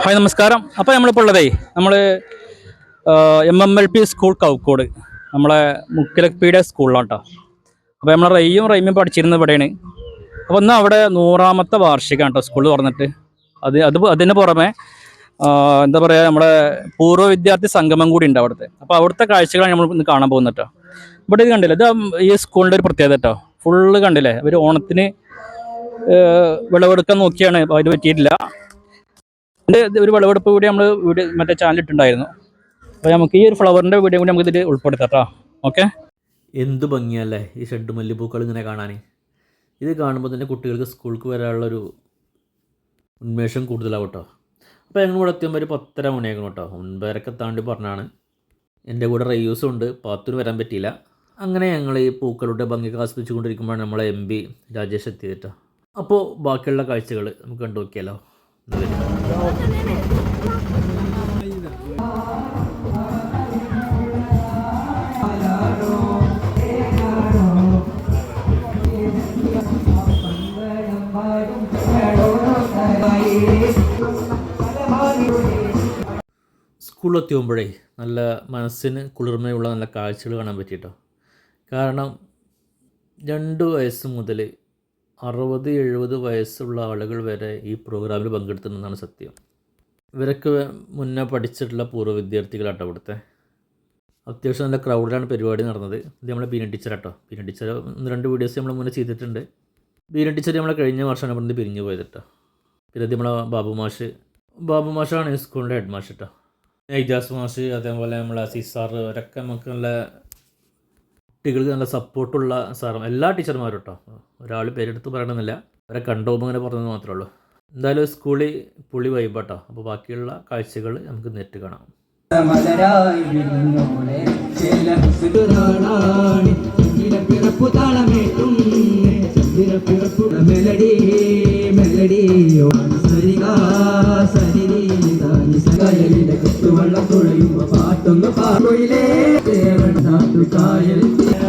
Hi നമസ്കാരം. അപ്പോൾ നമ്മളിപ്പോൾ ഉള്ളതേ നമ്മൾ M M L P school കൗക്കോട് നമ്മളെ മുക്കിലപ്പിയുടെ സ്കൂളിലാണ് കേട്ടോ അപ്പോൾ നമ്മൾ റെയ്യും റെയ്മയും പഠിച്ചിരുന്നത് ഇവിടെയാണ്. അപ്പോൾ ഒന്ന് അവിടെ നൂറാമത്തെ വാർഷികമാണ് കേട്ടോ സ്കൂൾ തുറന്നിട്ട്. അത് അത് അതിന് പുറമെ എന്താ പറയുക നമ്മുടെ പൂർവ വിദ്യാർത്ഥി സംഗമം കൂടി ഉണ്ട് അവിടുത്തെ. അപ്പോൾ അവിടുത്തെ കാഴ്ചകളാണ് നമ്മൾ ഇന്ന് കാണാൻ പോകുന്നത് കേട്ടോ ഇവിടെ ഇത് കണ്ടില്ല ഇത് ഈ സ്കൂളിന്റെ ഒരു പ്രത്യേകത കേട്ടോ ഫുള്ള് കണ്ടില്ലേ അവർ ഓണത്തിന് വിളവെടുക്കാൻ നോക്കിയാണ് അതിന് പറ്റിയിട്ടില്ല. ഇതിന്റെ ഒരു വിളവെടുപ്പ് കൂടി നമ്മൾ വീഡിയോ മറ്റേ ചാനൽ ഇട്ടുണ്ടായിരുന്നു അപ്പോൾ നമുക്ക് ഈ ഒരു ഫ്ലവറിന്റെ വീഡിയോ കൂടി നമുക്ക് ഇതിൽ ഉൾപ്പെടുത്താം കേട്ടോ ഓക്കെ എന്ത് ഭംഗിയല്ലേ ഈ ഷെഡ് മല്ലിപ്പൂക്കൾ ഇങ്ങനെ കാണാൻ ഇത് കാണുമ്പോൾ തന്നെ കുട്ടികൾക്ക് സ്കൂൾക്ക് വരാനുള്ളൊരു ഉന്മേഷം കൂടുതലാവും കേട്ടോ അപ്പോൾ ഞങ്ങൾ ഇവിടെ എത്തിയുമ്പോൾ ഒരു പത്തര മണിയാക്കണം കേട്ടോ ഒൻപതരക്കെ താണ്ടി പറഞ്ഞാണ്. എന്റെ കൂടെ റയ്യൂസും ഉണ്ട്. പാത്തിന് വരാൻ പറ്റിയില്ല. അങ്ങനെ ഞങ്ങൾ ഈ പൂക്കളുടെ ഭംഗിയൊക്കെ ആസ്വദിച്ചുകൊണ്ടിരിക്കുമ്പോഴാണ് നമ്മളെ എം പി രാജേഷ് എത്തിയത് കേട്ടോ അപ്പോൾ ബാക്കിയുള്ള കാഴ്ചകൾ നമുക്ക് കണ്ടു നോക്കിയാലോ. സ്കൂളിലെത്തിയുമ്പോഴേ നല്ല മനസ്സിന് കുളിർമയുള്ള നല്ല കാഴ്ചകൾ കാണാൻ പറ്റിയിട്ടോ. കാരണം രണ്ട് വയസ്സ് മുതൽ അറുപത് എഴുപത് വയസ്സുള്ള ആളുകൾ വരെ ഈ പ്രോഗ്രാമിൽ പങ്കെടുത്തിട്ടുണ്ടെന്നാണ് സത്യം. ഇവരൊക്കെ മുന്നേ പഠിച്ചിട്ടുള്ള പൂർവ വിദ്യാർത്ഥികളാട്ടോ ഇവിടുത്തെ. അത്യാവശ്യം നല്ല ക്രൗഡിലാണ് പരിപാടി നടന്നത്. ഇത് നമ്മളെ ബീന ടീച്ചറാട്ടോ ബീന ടീച്ചർ ഒന്ന് രണ്ട് വീഡിയോസ് നമ്മൾ മുന്നേ ചെയ്തിട്ടുണ്ട്. ബീന ടീച്ചർ നമ്മളെ കഴിഞ്ഞ വർഷമാണ് ഇവിടുന്ന് പിരിഞ്ഞു കേട്ടോ പിന്നെ ഇത് നമ്മളെ ബാബു മാഷ്. ബാബു മാഷാണ് സ്കൂളിന്റെ ഹെഡ് മാഷ് കേട്ടോ എയ്ജാസ് മാഷ് അതേപോലെ നമ്മളെ സിസാർ അവരൊക്കെ നമുക്ക് നല്ല കുട്ടികൾക്ക് നല്ല സപ്പോർട്ടുള്ള സാറും. എല്ലാ ടീച്ചർമാരും കേട്ടോ ഒരാൾ പേരെടുത്ത് പറയണമെന്നില്ല. അവരെ കണ്ടുപോകുമ്പോൾ അങ്ങനെ പറഞ്ഞത് മാത്രമേ ഉള്ളൂ. എന്തായാലും സ്കൂളിൽ പുളി വൈബാട്ടോ അപ്പോൾ ബാക്കിയുള്ള കാഴ്ചകൾ നമുക്ക് നേരിട്ട് കാണാം. ചില പിറപ്പു താളമേറ്റും മെലഡി മെലഡിയോ സരികാ സരിരി താനി സകയലിന്റെ കുത്തുവള്ളം തുഴയുമ്പോ പാട്ടൊന്ന് പാടൊയിലേ ദേവൻ നാട്ടുകായൽ. തുഴയുമ്പോ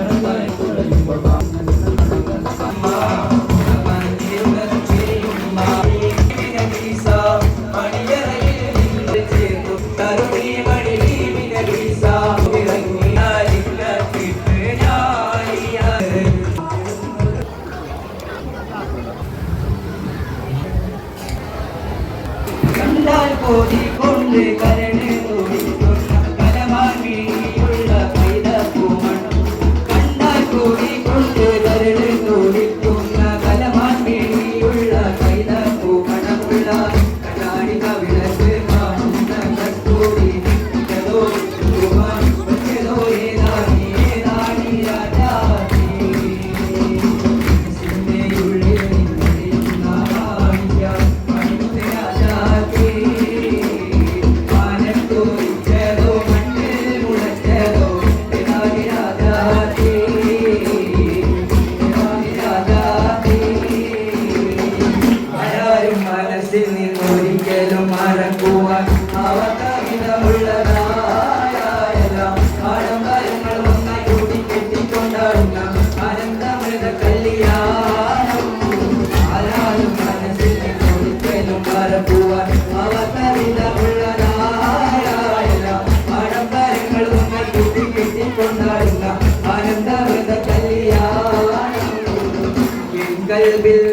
Bill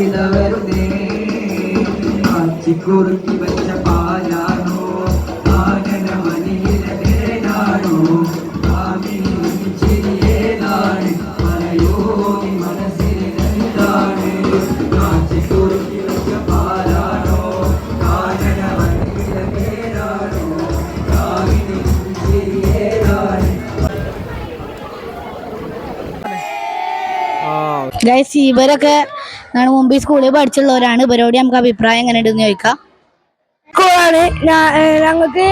ഇതവരുമേ കാച്ചിക്കുറുക്കി വെച്ച പാലാണോ ഗൈസ് ഇവരൊക്കെ ഞാൻ മുമ്പ് സ്കൂളിൽ പഠിച്ചുള്ളവരാണ്. ഇവരോട് നമുക്ക് അഭിപ്രായം എങ്ങനെ ഉണ്ടെന്ന് ചോദിക്കാം. സ്കൂളാണ്. ഞങ്ങൾക്ക്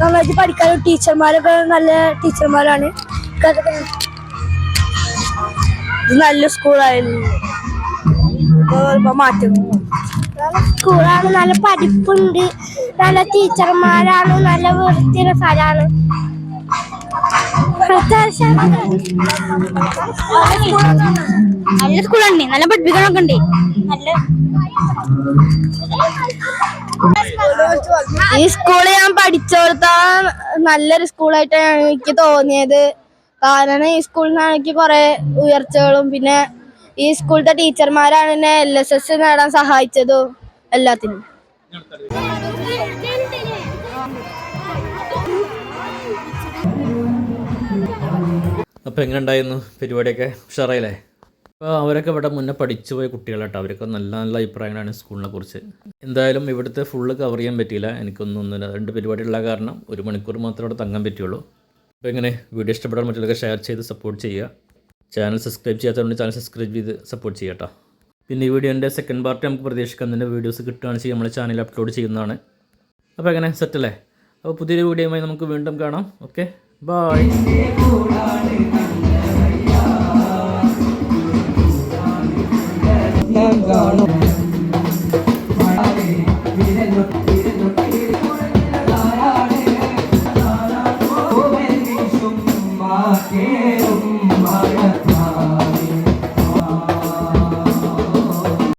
നന്നായിട്ട് പഠിക്കാനും ടീച്ചർമാരൊക്കെ നല്ല ടീച്ചർമാരാണ്. നല്ല സ്കൂളായിരുന്നു. മാറ്റം. സ്കൂളാണ് നല്ല പഠിപ്പുണ്ട്. നല്ല ടീച്ചർമാരാണ് നല്ല വൃത്തിയുള്ള സ്ഥലമാണ് നല്ല സ്കൂളാണ് നല്ല പഠിപ്പിക്കാനൊക്കെ ഉണ്ട്. നല്ല ഈ സ്കൂൾ ഞാൻ പഠിച്ചോർത്താ നല്ലൊരു സ്കൂളായിട്ടാണ് എനിക്ക് തോന്നിയത്. കാരണം ഈ സ്കൂളിൽ നിന്നാണ് എനിക്ക് കുറെ ഉയർച്ചകളും പിന്നെ ഈ സ്കൂളിലത്തെ ടീച്ചർമാരാണ് എന്നെ എൽ എസ് എസ് നേടാൻ സഹായിച്ചതും എല്ലാത്തിനും. അപ്പോൾ എങ്ങനെ ഉണ്ടായിരുന്നു പരിപാടിയൊക്കെ? ഉഷാറായില്ലേ? അപ്പോൾ അവരൊക്കെ ഇവിടെ മുന്നേ പഠിച്ചു പോയ കുട്ടികളാട്ടോ. അവരൊക്കെ നല്ല നല്ല അഭിപ്രായങ്ങളാണ് സ്കൂളിനെ കുറിച്ച്. എന്തായാലും ഇവിടുത്തെ ഫുള്ള് കവർ ചെയ്യാൻ പറ്റിയില്ല. എനിക്കൊന്നും രണ്ട് പരിപാടിയുള്ള കാരണം ഒരു മണിക്കൂർ മാത്രമേ അവിടെ തങ്ങാൻ പറ്റുള്ളൂ. അപ്പോൾ ഇങ്ങനെ വീഡിയോ ഇഷ്ടപ്പെടാൻ മറ്റുള്ളവർക്ക് ഷെയർ ചെയ്ത് സപ്പോർട്ട് ചെയ്യുക. ചാനൽ സബ്സ്ക്രൈബ് ചെയ്യാത്തതുകൊണ്ട് ചാനൽ സബ്സ്ക്രൈബ് ചെയ്ത് സപ്പോർട്ട് ചെയ്യട്ടോ പിന്നെ ഈ വീഡിയോന്റെ സെക്കൻഡ് പാർട്ട് നമുക്ക് പ്രതീക്ഷിക്കാം. അതിന്റെ വീഡിയോസ് കിട്ടുകയാണ് വെച്ചാൽ നമ്മൾ ചാനൽ അപ്ലോഡ് ചെയ്യുന്നതാണ്. അപ്പോൾ എങ്ങനെ? സെറ്റല്ലേ അപ്പോൾ പുതിയൊരു വീഡിയോയുമായി നമുക്ക് വീണ്ടും കാണാം. ഓക്കെ കൂടാണ് Lord.